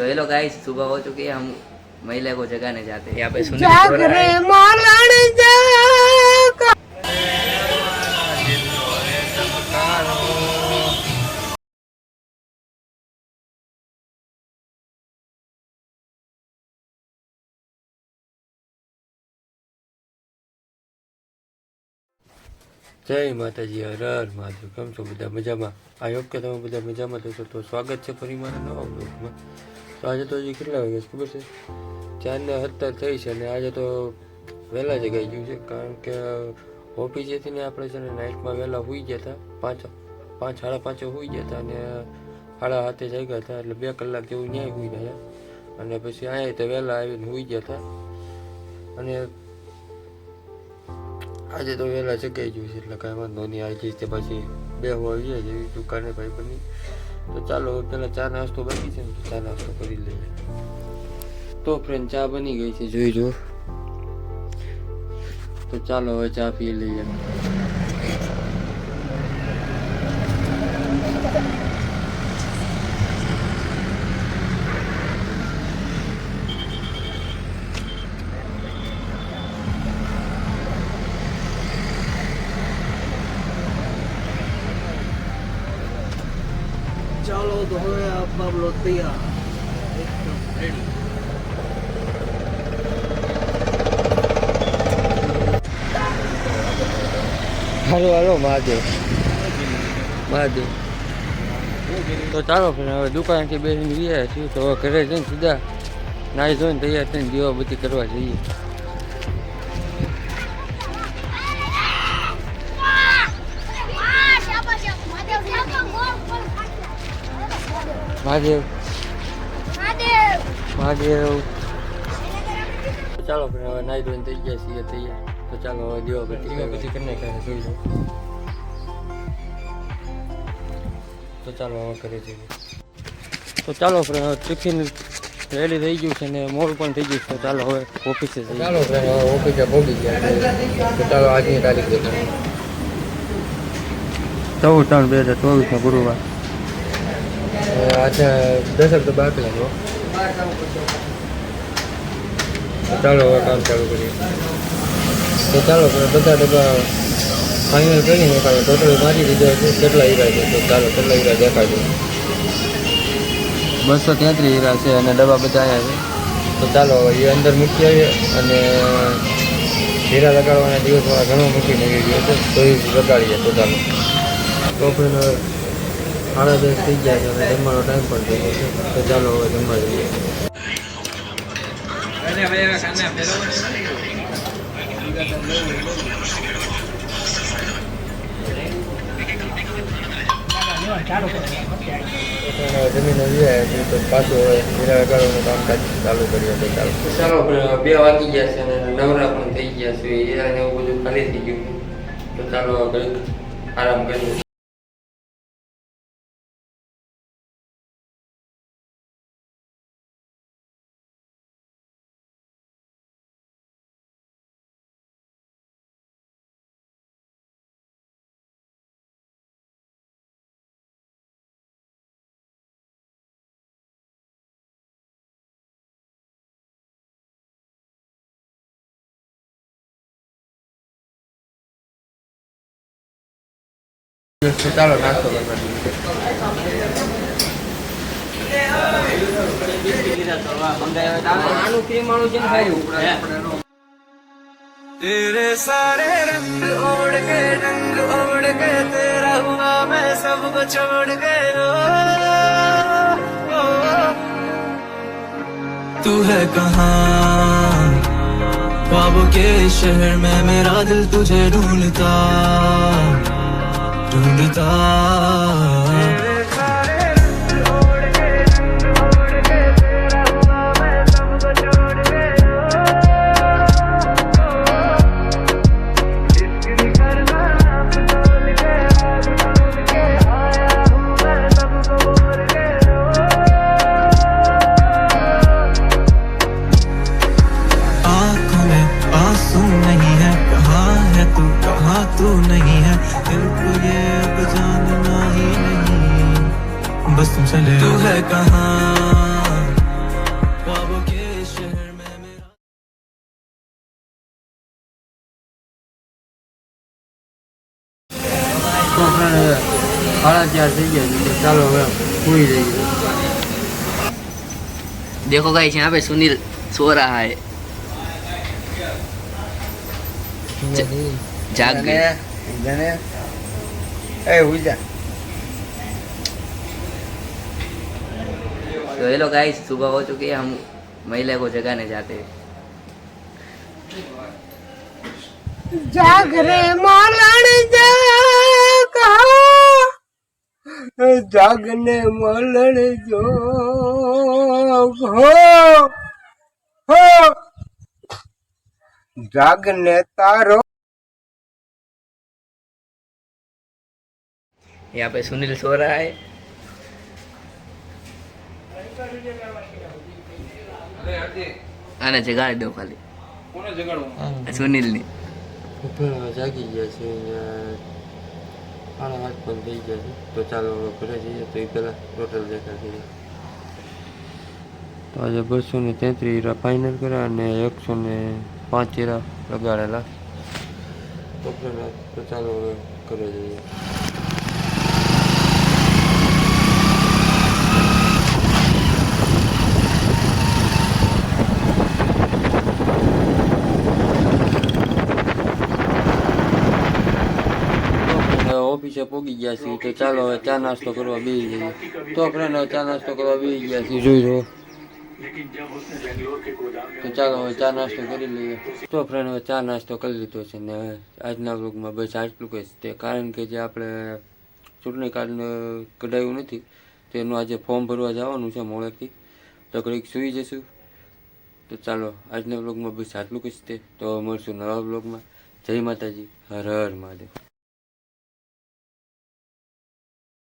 तो hello guys सुबह हो चुकी है हम महिला को जगाने जाते हैं यहाँ पे सुनील जाग सो रहा रे है। मालण जाग જય માતાજી હર હર મહાદેવ કેમ છો બધા મજામાં આ હોપ કે તમે બધા મજામાં થશો તો સ્વાગત છે ફરી મારા નવા બ્લોગમાં તો આજે તો હજી કેટલા વાગ્યા છે? ખબર છે? ચારને સત્તર થઈ છે અને આજે તો વહેલા જગાઈ ગયું છે. કારણ કે ઓફિસેથી ને આપણે છે ને નાઇટમાં વહેલા હોઈ ગયા હતા. પાંચ પાંચ, સાડા પાંચે હોઈ ગયા હતા અને સાડા હાથે જાગ્યા હતા. એટલે બે કલાક જેવું ન્યાય હોઈ ગયા અને પછી અહીંયા તો વહેલા આવીને હોઈ ગયા હતા. અને આજે તો વહેલા જગાઈ ગયું છે. એટલે કાંઈ વાંધો નહીં. આજે તે પછી બે હોવા આવીએ જેવી દુકાને ભાઈ બની. તો ચાલો પેલા ચા નાસ્તો બાકી છે ને, તો ચા નાસ્તો કરી લઈએ. તો ફ્રેન્ડ ચા બની ગઈ છે, જોઈ જો તો ચાલો, હવે ચા પી લઈએ ચાલો તો હવે આ તૈયાર. એકદમ રેડી હાલો હાલો, મહાદેવ. મહાદેવ. તો ચાલો પણ હવે દુકાનથી બેસીને ગયા છીએ તો હવે ઘરે જઈને સીધા નાહી ધોઈને તૈયાર થઈને દીવા બધી કરવા જઈએ. મહાદેવ. મહાદેવ! તો ચાલો પણ હવે નાઈ ધોઈને થઈ ગયા છીએ તૈયાર. તો ચાલો હવે દીવા બધી દીવા બધી કરીને ખાઈને જોઈ લો તો ચાલો હવે કરી જઈએ તો ચાલો ટિફિન રેડી થઈ ગયું છે ને મોડ પણ થઈ ગયું છે. ચાલો હવે ઓફિસે જઈએ. ચાલો હવે ઓફિસે પહોંચી ગયા તો ચાલો આજની તારીખ દેખાય ચૌદ ત્રણ બે હજાર ચોવીસનો ગુરુવાર. આજે દસ તો બાકી લાગો ચાલો હવે કામ ચાલુ કરીએ. તો ચાલો બધા ડબ્બા ફાઇનલ કરીને કાલે ટોટલ મારી દીધો છે કેટલા હીરા છે તો ચાલો કેટલા હીરા દેખાડજો બસો તેત્રીસ હીરા છે અને ડબ્બા બધા અહીંયા છે. તો ચાલો હવે એ અંદર મૂકી આવીએ અને હીરા લગાડવાના દિવસમાં ઘણો મૂકી નીકળી ગયો છે. તો એ લગાડીએ તો ચાલો. તો સાડા દસ થઈ ગયા છે અને ટાઈમ પણ થઈ ગયો તો ચાલો હવે જમવા જઈએ. જમીન આવી તો પાછું હવે હીરા કામકાજ ચાલુ કરીએ તો ચાલો. બે વાગી ગયા છે અને નવરા પણ થઈ ગયા છે. હીરા એવું બધું ખાલી થઈ ગયું તો ચાલો હવે આરામ કરીએ. तेरे सारे रंग ओढ़ के रंग ओढ़ के तेरा हुआ मैं सब कुछ ओढ़ के तू है कहाँ? बाबू के शहर में मेरा दिल तुझे ढूंढता। ढूंढता बस तुम चले तू है कहाँ देखो गाइस यहाँ पे सुनील सो रहा है जाग गया ए हुई जा तो हेलो गाइस सुबह हो चुकी है हम महिला को जगाने जाते हैं જાગ રે માલણ જાગ જાગને મલણ જોગ હો હો જાગને તારો यहाँ पे सुनील सो रहा है આને જગાડી દો ખાલી. સુનિલની જાગી ગયા છે આને હાથ પણ થઈ ગયા છે. તો ચાલો હવે ઘરે જઈએ તો એ પહેલાં ટોટલ દેખાડી તો આજે બસો ને તેત્રીસ હીરા ફાઇનલ કર્યા અને એકસો ને પાંચ હીરા લગાડેલા. તો ચાલો હવે ઘરે જઈએ. ઓફિસે પોગી ગયા છીએ. તો ચાલો હવે ચા નાસ્તો કરવા બેસી જઈએ. તો ફ્રેન્ડ હવે ચા નાસ્તો કરવા બેસી ગયા છીએ, જોઈ લો. તો ચાલો હવે ચા નાસ્તો કરી લઈએ. તો ફ્રેન્ડ હવે ચા નાસ્તો કરી લીધો છે ને આજના વ્લોગમાં બસ આટલું જ તે કારણ કે જે આપણે ચૂંટણી કાર્ડ કઢાયું નથી તેનું આજે ફોર્મ ભરવા જવાનું છે મોડેથી. તો ઘડીક સૂઈ જશું. તો ચાલો આજના વ્લોગમાં બસ આટલું જ તે તો મળશું નવા બ્લોગમાં જય માતાજી. હર હર મહાદેવ.